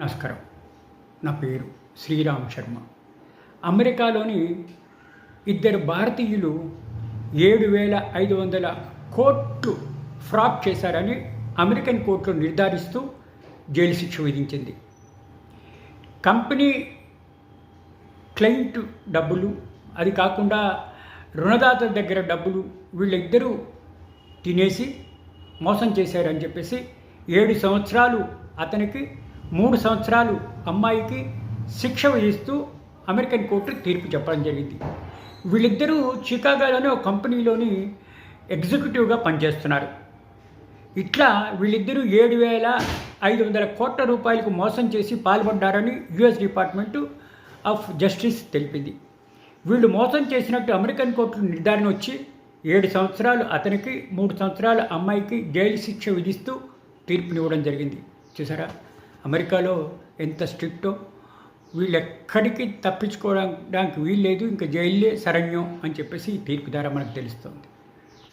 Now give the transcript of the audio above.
నమస్కారం. నా పేరు శ్రీరామ్ శర్మ. అమెరికాలోని ఇద్దరు భారతీయులు ఏడు వేల ఐదు వందల కోట్లు ఫ్రాడ్ చేశారని అమెరికన్ కోర్టులో నిర్ధారిస్తూ జైలు శిక్ష విధించింది. కంపెనీ క్లయింట్ డబ్బులు అది కాకుండా రుణదాత దగ్గర డబ్బులు వీళ్ళిద్దరూ తినేసి మోసం చేశారని చెప్పేసి ఏడు సంవత్సరాలు అతనికి మూడు సంవత్సరాలు అమ్మాయికి శిక్ష విధిస్తూ అమెరికన్ కోర్టు తీర్పు చెప్పడం జరిగింది. వీళ్ళిద్దరూ చికాగోలోని ఒక కంపెనీలోని ఎగ్జిక్యూటివ్గా పనిచేస్తున్నారు. ఇట్లా వీళ్ళిద్దరూ ఏడు వేల ఐదు వందల కోట్ల రూపాయలకు మోసం చేసి పాల్పడ్డారని యుఎస్ డిపార్ట్మెంటు ఆఫ్ జస్టిస్ తెలిపింది. వీళ్ళు మోసం చేసినట్టు అమెరికన్ కోర్టు నిర్ధారణ వచ్చి ఏడు సంవత్సరాలు అతనికి మూడు సంవత్సరాలు అమ్మాయికి జైలు శిక్ష విధిస్తూ తీర్పునివ్వడం జరిగింది. చూసారా? అమెరికాలో ఎంత స్ట్రిక్టో వీళ్ళు ఎక్కడికి తప్పించుకోవడానికి వీల్లేదు ఇంకా జైల్లే శరణ్యం అని చెప్పేసి ఈ తీర్పు ద్వారా మనకు తెలుస్తుంది.